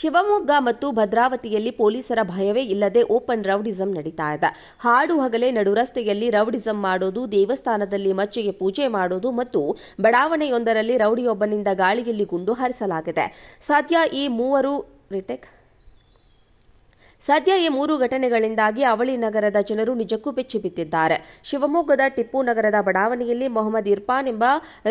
ಶಿವಮೊಗ್ಗ ಮತ್ತು ಭದ್ರಾವತಿಯಲ್ಲಿ ಪೊಲೀಸರ ಭಯವೇ ಇಲ್ಲದೆ ಓಪನ್ ರೌಡಿಸಂ ನಡೀತಾ ಇದೆ. ಹಾಡು ಹಗಲೇ ನಡು ರಸ್ತೆಯಲ್ಲಿ ರೌಡಿಸಂ ಮಾಡೋದು, ದೇವಸ್ಥಾನದಲ್ಲಿ ಮಚ್ಚಿಗೆ ಪೂಜೆ ಮಾಡೋದು ಮತ್ತು ಬಡಾವಣೆಯೊಂದರಲ್ಲಿ ರೌಡಿಯೊಬ್ಬನಿಂದ ಗಾಳಿಯಲ್ಲಿ ಗುಂಡು ಹರಿಸಲಾಗಿದೆ. ಸದ್ಯ ಈ ಮೂವರು ರಿಟೆಕ್ ಸದ್ಯ ಈ ಮೂರು ಘಟನೆಗಳಿಂದಾಗಿ ಅವಳಿ ನಗರದ ಜನರು ನಿಜಕ್ಕೂ ಬೆಚ್ಚಿ ಬಿದ್ದಿದ್ದಾರೆ. ಶಿವಮೊಗ್ಗದ ಟಿಪ್ಪು ನಗರದ ಬಡಾವಣೆಯಲ್ಲಿ ಮೊಹಮ್ಮದ್ ಇರ್ಫಾನ್ ಎಂಬ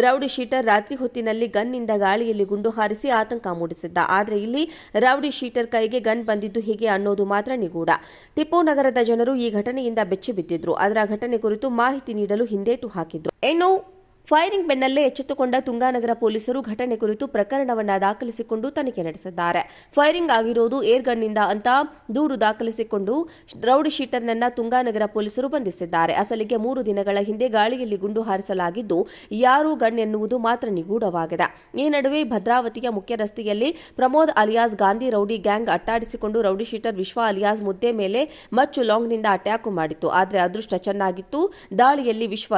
ರೌಡಿ ಶೀಟರ್ ರಾತ್ರಿ ಹೊತ್ತಿನಲ್ಲಿ ಗನ್ನಿಂದ ಗಾಳಿಯಲ್ಲಿ ಗುಂಡು ಹಾರಿಸಿ ಆತಂಕ ಮೂಡಿಸಿದ್ದ. ಆದರೆ ಇಲ್ಲಿ ರೌಡಿ ಶೀಟರ್ ಕೈಗೆ ಗನ್ ಬಂದಿದ್ದು ಹೀಗೆ ಅನ್ನೋದು ಮಾತ್ರ ನಿಗೂಢ. ಟಿಪ್ಪು ನಗರದ ಜನರು ಈ ಘಟನೆಯಿಂದ ಬೆಚ್ಚಿ ಬಿದ್ದಿದ್ರು. ಅದರ ಘಟನೆ ಕುರಿತು ಮಾಹಿತಿ ನೀಡಲು ಹಿಂದೇಟು ಹಾಕಿದ್ರು. ಇನ್ನು ಫೈರಿಂಗ್ ಬೆನ್ನಲ್ಲೇ ಎಚ್ಚೆತ್ತುಕೊಂಡ ತುಂಗಾನಗರ ಪೊಲೀಸರು ಘಟನೆ ಕುರಿತು ಪ್ರಕರಣವನ್ನ ದಾಖಲಿಸಿಕೊಂಡು ತನಿಖೆ ನಡೆಸಿದ್ದಾರೆ. ಫೈರಿಂಗ್ ಆಗಿರೋದು ಏರ್ಗನ್ನಿಂದ ಅಂತ ದೂರು ದಾಖಲಿಸಿಕೊಂಡು ರೌಡಿ ಶೀಟರ್ನನ್ನ ತುಂಗಾನಗರ ಪೊಲೀಸರು ಬಂಧಿಸಿದ್ದಾರೆ. ಅಸಲಿಗೆ ಮೂರು ದಿನಗಳ ಹಿಂದೆ ಗಾಳಿಯಲ್ಲಿ ಗುಂಡು ಹಾರಿಸಲಾಗಿದ್ದು ಯಾರು ಗನ್ ಎನ್ನುವುದು ಮಾತ್ರ ನಿಗೂಢವಾಗಿದೆ. ಈ ನಡುವೆ ಭದ್ರಾವತಿಯ ಮುಖ್ಯ ರಸ್ತೆಯಲ್ಲಿ Pramod alias Gandhi rowdy gang ಅಟ್ಟಾಡಿಸಿಕೊಂಡು rowdy sheeter Vishwa alias Mudde ಮೇಲೆ ಮಚ್ಚು ಲಾಂಗ್ನಿಂದ ಅಟ್ಯಾಕು ಮಾಡಿತ್ತು. ಆದರೆ ಅದೃಷ್ಟ ಚೆನ್ನಾಗಿತ್ತು. ದಾಳಿಯಲ್ಲಿ ವಿಶ್ವ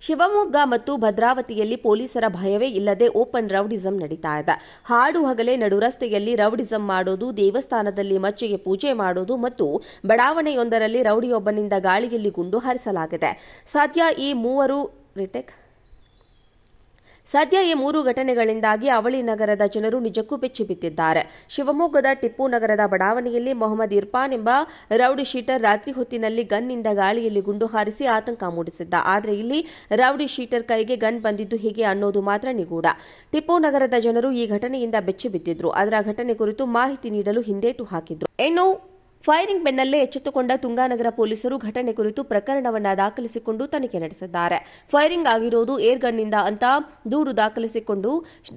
ಶಿವಮೊಗ್ಗ ಮತ್ತು ಭದ್ರಾವತಿಯಲ್ಲಿ ಪೊಲೀಸರ ಭಯವೇ ಇಲ್ಲದೆ ಓಪನ್ ರೌಡಿಸಂ ನಡೀತಾ ಇದೆ. ಹಾಡು ಹಗಲೇ ನಡುರಸ್ತೆಯಲ್ಲಿ ರೌಡಿಸಂ ಮಾಡೋದು, ದೇವಸ್ಥಾನದಲ್ಲಿ ಮಚ್ಚಿಗೆ ಪೂಜೆ ಮಾಡೋದು ಮತ್ತು ಬಡಾವಣೆಯೊಂದರಲ್ಲಿ ರೌಡಿಯೊಬ್ಬನಿಂದ ಗಾಳಿಯಲ್ಲಿ ಗುಂಡು ಹಾರಿಸಲಾಗಿದೆ. ಸದ್ಯ ಈ ಮೂವರು, ರಿಟೆಕ್. ಸದ್ಯ ಈ ಮೂರು ಘಟನೆಗಳಿಂದಾಗಿ ಅವಳಿ ನಗರದ ಜನರು ನಿಜಕ್ಕೂ ಬೆಚ್ಚಿ ಬಿದ್ದಿದ್ದಾರೆ. ಶಿವಮೊಗ್ಗದ ಟಿಪ್ಪು ನಗರದ ಬಡಾವಣೆಯಲ್ಲಿ ಮೊಹಮ್ಮದ್ ಇರ್ಫಾನ್ ಎಂಬ ರೌಡಿ ಶೀಟರ್ ರಾತ್ರಿ ಹೊತ್ತಿನಲ್ಲಿ ಗನ್ನಿಂದ ಗಾಳಿಯಲ್ಲಿ ಗುಂಡು ಹಾರಿಸಿ ಆತಂಕ ಮೂಡಿಸಿದ್ದ. ಆದರೆ ಇಲ್ಲಿ ರೌಡಿ ಶೀಟರ್ ಕೈಗೆ ಗನ್ ಬಂದಿದ್ದು ಹೀಗೆ ಅನ್ನೋದು ಮಾತ್ರ ನಿಗೂಢ. ಟಿಪ್ಪು ನಗರದ ಜನರು ಈ ಘಟನೆಯಿಂದ ಬೆಚ್ಚಿ ಬಿದ್ದಿದ್ರು. ಅದರ ಘಟನೆ ಕುರಿತು ಮಾಹಿತಿ ನೀಡಲು ಹಿಂದೇಟು ಹಾಕಿದ್ರು. ಇನ್ನು ಫೈರಿಂಗ್ ಬೆನ್ನಲ್ಲೇ ಎಚ್ಚೆತ್ತುಕೊಂಡ ತುಂಗಾನಗರ ಪೊಲೀಸರು ಘಟನೆ ಕುರಿತು ಪ್ರಕರಣವನ್ನ ದಾಖಲಿಸಿಕೊಂಡು ತನಿಖೆ ನಡೆಸಿದ್ದಾರೆ. ಫೈರಿಂಗ್ ಆಗಿರೋದು ಏರ್ಗನ್ನಿಂದ ಅಂತ ದೂರು ದಾಖಲಿಸಿಕೊಂಡು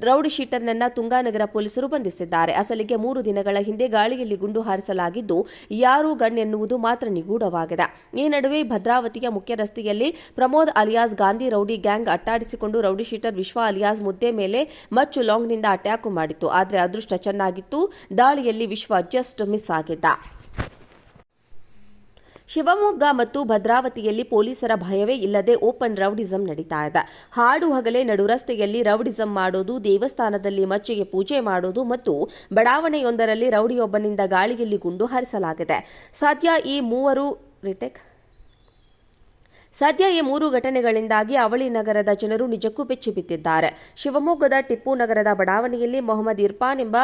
ರೌಡಿ ಶೀಟರ್ನನ್ನ ತುಂಗಾನಗರ ಪೊಲೀಸರು ಬಂಧಿಸಿದ್ದಾರೆ. ಅಸಲಿಗೆ ಮೂರು ದಿನಗಳ ಹಿಂದೆ ಗಾಳಿಯಲ್ಲಿ ಗುಂಡು ಹಾರಿಸಲಾಗಿದ್ದು, ಯಾರು ಗನ್ ಎನ್ನುವುದು ಮಾತ್ರ ನಿಗೂಢವಾಗಿದೆ. ಈ ನಡುವೆ ಭದ್ರಾವತಿಯ ಮುಖ್ಯ ರಸ್ತೆಯಲ್ಲಿ Pramod alias Gandhi rowdy gang ಅಟ್ಟಾಡಿಸಿಕೊಂಡು rowdy sheeter Vishwa alias Mudde ಮೇಲೆ ಮಚ್ಚು ಲಾಂಗ್ನಿಂದ ಅಟ್ಯಾಕು ಮಾಡಿತ್ತು. ಆದರೆ ಅದೃಷ್ಟ ಚೆನ್ನಾಗಿತ್ತು. ದಾಳಿಯಲ್ಲಿ ವಿಶ್ವ ಜಸ್ಟ್ ಮಿಸ್ ಆಗಿದ್ದ. ಶಿವಮೊಗ್ಗ ಮತ್ತು ಭದ್ರಾವತಿಯಲ್ಲಿ ಪೊಲೀಸರ ಭಯವೇ ಇಲ್ಲದೆ ಓಪನ್ ರೌಡಿಸಂ ನಡೀತಾ ಇದೆ ಹಾಡು ಹಗಲೇ ನಡುರಸ್ತೆಯಲ್ಲಿ ರೌಡಿಸಂ ಮಾಡೋದು, ದೇವಸ್ಥಾನದಲ್ಲಿ ಮಚ್ಚಿಗೆ ಪೂಜೆ ಮಾಡೋದು ಮತ್ತು ಬಡಾವಣೆಯೊಂದರಲ್ಲಿ ರೌಡಿಯೊಬ್ಬನಿಂದ ಗಾಳಿಯಲ್ಲಿ ಗುಂಡು ಹರಿಸಲಾಗಿದೆ. ಸದ್ಯ ಈ ಮೂವರು ರಿಟೆಕ್ ಸದ್ಯ ಈ ಮೂರು ಘಟನೆಗಳಿಂದಾಗಿ ಅವಳಿ ನಗರದ ಜನರು ನಿಜಕ್ಕೂ ಬೆಚ್ಚಿ ಬಿದ್ದಿದ್ದಾರೆ. ಶಿವಮೊಗ್ಗದ ಟಿಪ್ಪು ನಗರದ ಬಡಾವಣೆಯಲ್ಲಿ ಮೊಹಮ್ಮದ್ ಇರ್ಫಾನ್ ಎಂಬ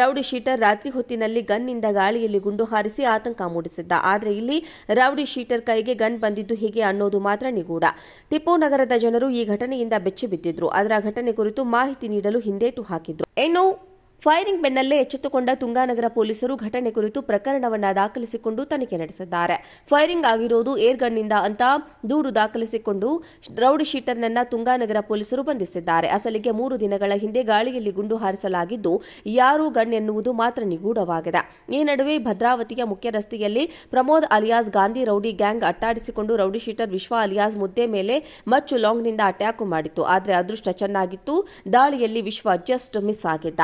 ರೌಡಿ ಶೀಟರ್ ರಾತ್ರಿ ಹೊತ್ತಿನಲ್ಲಿ ಗನ್ನಿಂದ ಗಾಳಿಯಲ್ಲಿ ಗುಂಡು ಹಾರಿಸಿ ಆತಂಕ ಮೂಡಿಸಿದ್ದ. ಆದರೆ ಇಲ್ಲಿ ರೌಡಿ ಶೀಟರ್ ಕೈಗೆ ಗನ್ ಬಂದಿದ್ದು ಹೀಗೆ ಅನ್ನೋದು ಮಾತ್ರ ನಿಗೂಢ. ಟಿಪ್ಪು ನಗರದ ಜನರು ಈ ಘಟನೆಯಿಂದ ಬೆಚ್ಚಿ ಬಿದ್ದಿದ್ರು. ಅದರ ಘಟನೆ ಕುರಿತು ಮಾಹಿತಿ ನೀಡಲು ಹಿಂದೇಟು ಹಾಕಿದ್ರು. ಇನ್ನು ಫೈರಿಂಗ್ ಬೆನ್ನಲ್ಲೇ ಎಚ್ಚೆತ್ತುಕೊಂಡ ತುಂಗಾನಗರ ಪೊಲೀಸರು ಘಟನೆ ಕುರಿತು ಪ್ರಕರಣವನ್ನ ದಾಖಲಿಸಿಕೊಂಡು ತನಿಖೆ ನಡೆಸಿದ್ದಾರೆ. ಫೈರಿಂಗ್ ಆಗಿರೋದು ಏರ್ಗನ್ನಿಂದ ಅಂತ ದೂರು ದಾಖಲಿಸಿಕೊಂಡು ರೌಡಿ ಶೀಟರ್ನನ್ನ ತುಂಗಾನಗರ ಪೊಲೀಸರು ಬಂಧಿಸಿದ್ದಾರೆ. ಅಸಲಿಗೆ ಮೂರು ದಿನಗಳ ಹಿಂದೆ ಗಾಳಿಯಲ್ಲಿ ಗುಂಡು ಹಾರಿಸಲಾಗಿದ್ದು, ಯಾರು ಗಣ್ ಎನ್ನುವುದು ಮಾತ್ರ ನಿಗೂಢವಾಗಿದೆ. ಈ ನಡುವೆ ಭದ್ರಾವತಿಯ ಮುಖ್ಯ ರಸ್ತೆಯಲ್ಲಿ Pramod alias Gandhi rowdy gang ಅಟ್ಟಾಡಿಸಿಕೊಂಡು rowdy sheeter Vishwa alias Mudde ಮೇಲೆ ಮಚ್ಚು ಲಾಂಗ್ನಿಂದ ಅಟ್ಯಾಕು ಮಾಡಿತ್ತು. ಆದರೆ ಅದೃಷ್ಟ ಚೆನ್ನಾಗಿತ್ತು. ದಾಳಿಯಲ್ಲಿ ವಿಶ್ವ ಜಸ್ಟ್ ಮಿಸ್ ಆಗಿದ್ದ.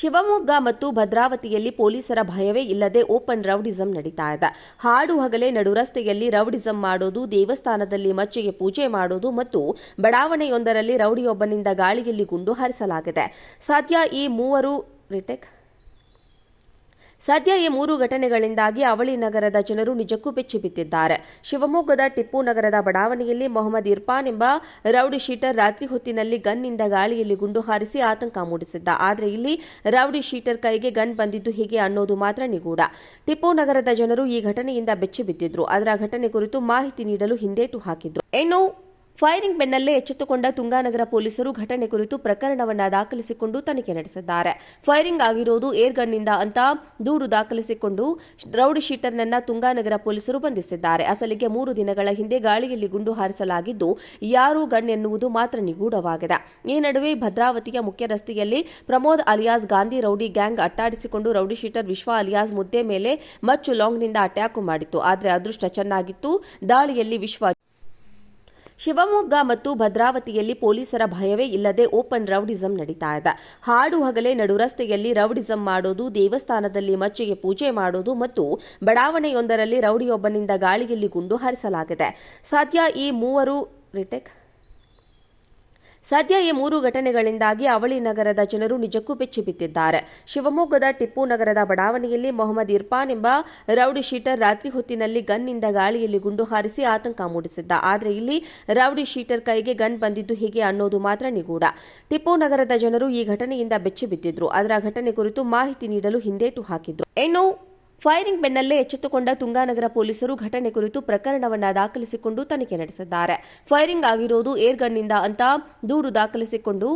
ಶಿವಮೊಗ್ಗ ಮತ್ತು ಭದ್ರಾವತಿಯಲ್ಲಿ ಪೊಲೀಸರ ಭಯವೇ ಇಲ್ಲದೆ ಓಪನ್ ರೌಡಿಸಂ ನಡೀತಾ ಇದೆ. ಹಾಡು ಹಗಲೇ ನಡುರಸ್ತೆಯಲ್ಲಿ ರೌಡಿಸಂ ಮಾಡೋದು, ದೇವಸ್ಥಾನದಲ್ಲಿ ಮಚ್ಚಿಗೆ ಪೂಜೆ ಮಾಡೋದು ಮತ್ತು ಬಡಾವಣೆಯೊಂದರಲ್ಲಿ ರೌಡಿಯೊಬ್ಬನಿಂದ ಗಾಳಿಯಲ್ಲಿ ಗುಂಡು ಹರಿಸಲಾಗಿದೆ. ಸದ್ಯ ಈ ಮೂವರು, ರಿಟೆಕ್. ಸದ್ಯ ಈ ಮೂರು ಘಟನೆಗಳಿಂದಾಗಿ ಅವಳಿ ನಗರದ ಜನರು ನಿಜಕ್ಕೂ ಬೆಚ್ಚಿ ಬಿದ್ದಿದ್ದಾರೆ. ಶಿವಮೊಗ್ಗದ ಟಿಪ್ಪು ನಗರದ ಬಡಾವಣೆಯಲ್ಲಿ ಮೊಹಮ್ಮದ್ ಇರ್ಫಾನ್ ಎಂಬ ರೌಡಿ ಶೀಟರ್ ರಾತ್ರಿ ಹೊತ್ತಿನಲ್ಲಿ ಗನ್ನಿಂದ ಗಾಳಿಯಲ್ಲಿ ಗುಂಡು ಹಾರಿಸಿ ಆತಂಕ ಮೂಡಿಸಿದ್ದ. ಆದರೆ ಇಲ್ಲಿ ರೌಡಿ ಶೀಟರ್ ಕೈಗೆ ಗನ್ ಬಂದಿದ್ದು ಹೀಗೆ ಅನ್ನೋದು ಮಾತ್ರ ನಿಗೂಢ. ಟಿಪ್ಪು ನಗರದ ಜನರು ಈ ಘಟನೆಯಿಂದ ಬೆಚ್ಚಿ ಬಿದ್ದಿದ್ರು. ಅದರ ಘಟನೆ ಕುರಿತು ಮಾಹಿತಿ ನೀಡಲು ಹಿಂದೇಟು ಹಾಕಿದ್ರು. ಇನ್ನು ಫೈರಿಂಗ್ ಬೆನ್ನಲ್ಲೇ ಎಚ್ಚೆತ್ತುಕೊಂಡ ತುಂಗಾನಗರ ಪೊಲೀಸರು ಘಟನೆ ಕುರಿತು ಪ್ರಕರಣವನ್ನ ದಾಖಲಿಸಿಕೊಂಡು ತನಿಖೆ ನಡೆಸಿದ್ದಾರೆ. ಫೈರಿಂಗ್ ಆಗಿರೋದು ಏರ್ಗನ್ನಿಂದ ಅಂತ ದೂರು ದಾಖಲಿಸಿಕೊಂಡು ರೌಡಿ ಶೀಟರ್ನನ್ನ ತುಂಗಾನಗರ ಪೊಲೀಸರು ಬಂಧಿಸಿದ್ದಾರೆ. ಅಸಲಿಗೆ ಮೂರು ದಿನಗಳ ಹಿಂದೆ ಗಾಳಿಯಲ್ಲಿ ಗುಂಡು ಹಾರಿಸಲಾಗಿದ್ದು, ಯಾರು ಗಣ್ ಎನ್ನುವುದು ಮಾತ್ರ ನಿಗೂಢವಾಗಿದೆ. ಈ ನಡುವೆ ಭದ್ರಾವತಿಯ ಮುಖ್ಯ ರಸ್ತೆಯಲ್ಲಿ Pramod alias Gandhi rowdy gang ಅಟ್ಟಾಡಿಸಿಕೊಂಡು rowdy sheeter Vishwa alias Mudde ಮೇಲೆ ಮಚ್ಚು ಲಾಂಗ್ನಿಂದ ಅಟ್ಯಾಕು ಮಾಡಿತ್ತು. ಆದರೆ ಅದೃಷ್ಟ ಚೆನ್ನಾಗಿತ್ತು. ದಾಳಿಯಲ್ಲಿ ವಿಶ್ವ ಶಿವಮೊಗ್ಗ ಮತ್ತು ಭದ್ರಾವತಿಯಲ್ಲಿ ಪೊಲೀಸರ ಭಯವೇ ಇಲ್ಲದೆ ಓಪನ್ ರೌಡಿಸಂ ನಡೀತಾ ಇದೆ ಹಾಡು ಹಗಲೇ ನಡುರಸ್ತೆಯಲ್ಲಿ ರೌಡಿಸಂ ಮಾಡೋದು, ದೇವಸ್ಥಾನದಲ್ಲಿ ಮಚ್ಚಿಗೆ ಪೂಜೆ ಮಾಡೋದು ಮತ್ತು ಬಡಾವಣೆಯೊಂದರಲ್ಲಿ ರೌಡಿಯೊಬ್ಬನಿಂದ ಗಾಳಿಯಲ್ಲಿ ಗುಂಡು ಹರಿಸಲಾಗಿದೆ. ಸದ್ಯ ಈ ಮೂವರು, ರಿಟೆಕ್. ಸದ್ಯ ಈ ಮೂರು ಘಟನೆಗಳಿಂದಾಗಿ ಅವಳಿ ನಗರದ ಜನರು ನಿಜಕ್ಕೂ ಬೆಚ್ಚಿ ಬಿದ್ದಿದ್ದಾರೆ. ಶಿವಮೊಗ್ಗದ ಟಿಪ್ಪು ನಗರದ ಬಡಾವಣೆಯಲ್ಲಿ ಮೊಹಮ್ಮದ್ ಇರ್ಫಾನ್ ಎಂಬ ರೌಡಿ ಶೀಟರ್ ರಾತ್ರಿ ಹೊತ್ತಿನಲ್ಲಿ ಗನ್ನಿಂದ ಗಾಳಿಯಲ್ಲಿ ಗುಂಡು ಹಾರಿಸಿ ಆತಂಕ ಮೂಡಿಸಿದ್ದ. ಆದರೆ ಇಲ್ಲಿ ರೌಡಿ ಶೀಟರ್ ಕೈಗೆ ಗನ್ ಬಂದಿದ್ದು ಹೇಗೆ ಅನ್ನೋದು ಮಾತ್ರ ನಿಗೂಢ. ಟಿಪ್ಪು ನಗರದ ಜನರು ಈ ಘಟನೆಯಿಂದ ಬೆಚ್ಚಿ ಬಿದ್ದಿದ್ರು. ಅದರ ಘಟನೆ ಕುರಿತು ಮಾಹಿತಿ ನೀಡಲು ಹಿಂದೇಟು ಹಾಕಿದ್ರು. ಇನ್ನು ಫೈರಿಂಗ್ ಬೆನ್ನಲ್ಲೇ ಎಚ್ಚೆತ್ತುಕೊಂಡ ತುಂಗಾನಗರ ಪೊಲೀಸರು ಘಟನೆ ಕುರಿತು ಪ್ರಕರಣವನ್ನ ದಾಖಲಿಸಿಕೊಂಡು ತನಿಖೆ ನಡೆಸಿದ್ದಾರೆ. ಫೈರಿಂಗ್ ಆಗಿರೋದು ಏರ್ ಗನ್ನಿಂದ ಅಂತ ದೂರು ದಾಖಲಿಸಿಕೊಂಡು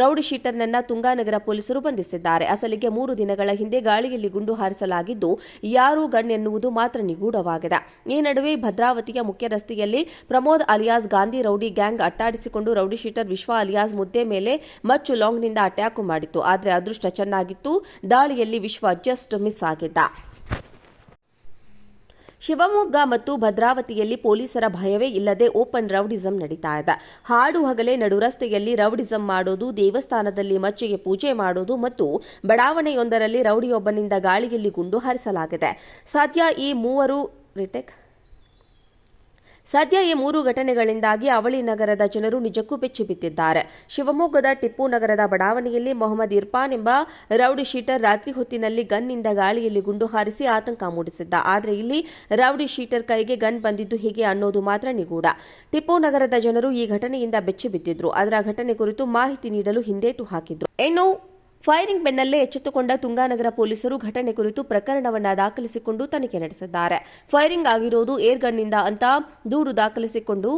ರೌಡಿ ಶೀಟರ್ನನ್ನ ತುಂಗಾನಗರ ಪೊಲೀಸರು ಬಂಧಿಸಿದ್ದಾರೆ. ಅಸಲಿಗೆ ಮೂರು ದಿನಗಳ ಹಿಂದೆ ಗಾಳಿಯಲ್ಲಿ ಗುಂಡು ಹಾರಿಸಲಾಗಿದ್ದು, ಯಾರು ಗನ್ ಎನ್ನುವುದು ಮಾತ್ರ ನಿಗೂಢವಾಗಿದೆ. ಈ ನಡುವೆ ಭದ್ರಾವತಿಯ ಮುಖ್ಯ ರಸ್ತೆಯಲ್ಲಿ Pramod alias Gandhi rowdy gang ಅಟ್ಟಾಡಿಸಿಕೊಂಡು rowdy sheeter Vishwa alias Mudde ಮೇಲೆ ಮಚ್ಚು ಲಾಂಗ್ನಿಂದ ಅಟ್ಯಾಕ್ ಮಾಡಿತ್ತು. ಆದರೆ ಅದೃಷ್ಟ ಚೆನ್ನಾಗಿತ್ತು. ದಾಳಿಯಲ್ಲಿ ವಿಶ್ವ ಜಸ್ಟ್ ಮಿಸ್ ಆಗಿದ್ದ. ಶಿವಮೊಗ್ಗ ಮತ್ತು ಭದ್ರಾವತಿಯಲ್ಲಿ ಪೊಲೀಸರ ಭಯವೇ ಇಲ್ಲದೆ ಓಪನ್ ರೌಡಿಸಂ ನಡೀತಾ ಇದೆ ಹಾಡು ಹಗಲೇ ನಡು ರಸ್ತೆಯಲ್ಲಿ ರೌಡಿಸಂ ಮಾಡೋದು, ದೇವಸ್ಥಾನದಲ್ಲಿ ಮಚ್ಚಿಗೆ ಪೂಜೆ ಮಾಡೋದು ಮತ್ತು ಬಡಾವಣೆಯೊಂದರಲ್ಲಿ ರೌಡಿಯೊಬ್ಬನಿಂದ ಗಾಳಿಯಲ್ಲಿ ಗುಂಡು ಹರಿಸಲಾಗಿದೆ. ಸದ್ಯ ಈ ಮೂವರು ರಿಟೆಕ್ ಸದ್ಯ ಈ ಮೂರು ಘಟನೆಗಳಿಂದಾಗಿ ಅವಳಿ ನಗರದ ಜನರು ನಿಜಕ್ಕೂ ಬೆಚ್ಚಿ ಬಿದ್ದಿದ್ದಾರೆ. ಶಿವಮೊಗ್ಗದ ಟಿಪ್ಪು ನಗರದ ಬಡಾವಣೆಯಲ್ಲಿ ಮೊಹಮ್ಮದ್ ಇರ್ಫಾನ್ ಎಂಬ ರೌಡಿ ಶೀಟರ್ ರಾತ್ರಿ ಹೊತ್ತಿನಲ್ಲಿ ಗನ್ನಿಂದ ಗಾಳಿಯಲ್ಲಿ ಗುಂಡು ಹಾರಿಸಿ ಆತಂಕ ಮೂಡಿಸಿದ್ದ. ಆದರೆ ಇಲ್ಲಿ ರೌಡಿ ಶೀಟರ್ ಕೈಗೆ ಗನ್ ಬಂದಿದ್ದು ಹೀಗೆ ಅನ್ನೋದು ಮಾತ್ರ ನಿಗೂಢ. ಟಿಪ್ಪು ನಗರದ ಜನರು ಈ ಘಟನೆಯಿಂದ ಬೆಚ್ಚಿ ಬಿದ್ದಿದ್ರು. ಅದರ ಘಟನೆ ಕುರಿತು ಮಾಹಿತಿ ನೀಡಲು ಹಿಂದೇಟು ಹಾಕಿದ್ರು. ಇನ್ನು ಫೈರಿಂಗ್ ಬೆನ್ನಲ್ಲೇ ಎಚ್ಚೆತ್ತುಕೊಂಡ ತುಂಗಾನಗರ ಪೊಲೀಸರು ಘಟನೆ ಕುರಿತು ಪ್ರಕರಣವನ್ನ ದಾಖಲಿಸಿಕೊಂಡು ತನಿಖೆ ನಡೆಸಿದ್ದಾರೆ. ಫೈರಿಂಗ್ ಆಗಿರೋದು ಏರ್ ಗನ್ನಿಂದ ಅಂತ ದೂರು ದಾಖಲಿಸಿಕೊಂಡು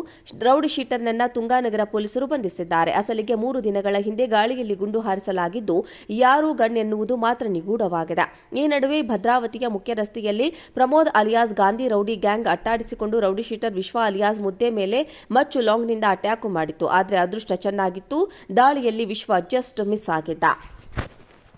ರೌಡಿ ಶೀಟರ್ನನ್ನ ತುಂಗಾನಗರ ಪೊಲೀಸರು ಬಂಧಿಸಿದ್ದಾರೆ. ಅಸಲಿಗೆ ಮೂರು ದಿನಗಳ ಹಿಂದೆ ಗಾಳಿಯಲ್ಲಿ ಗುಂಡು ಹಾರಿಸಲಾಗಿದ್ದು ಯಾರು ಗನ್ ಎನ್ನುವುದು ಮಾತ್ರ ನಿಗೂಢವಾಗಿದೆ. ಈ ನಡುವೆ ಭದ್ರಾವತಿಯ ಮುಖ್ಯ ರಸ್ತೆಯಲ್ಲಿ Pramod alias Gandhi rowdy gang ಅಟ್ಟಾಡಿಸಿಕೊಂಡು rowdy sheeter Vishwa alias Mudde ಮೇಲೆ ಮಚ್ಚು ಲಾಂಗ್ನಿಂದ ಅಟ್ಯಾಕ್ ಮಾಡಿತ್ತು. ಆದರೆ ಅದೃಷ್ಟ ಚೆನ್ನಾಗಿತ್ತು. ದಾಳಿಯಲ್ಲಿ ವಿಶ್ವ ಜಸ್ಟ್ ಮಿಸ್ ಆಗಿದ್ದ.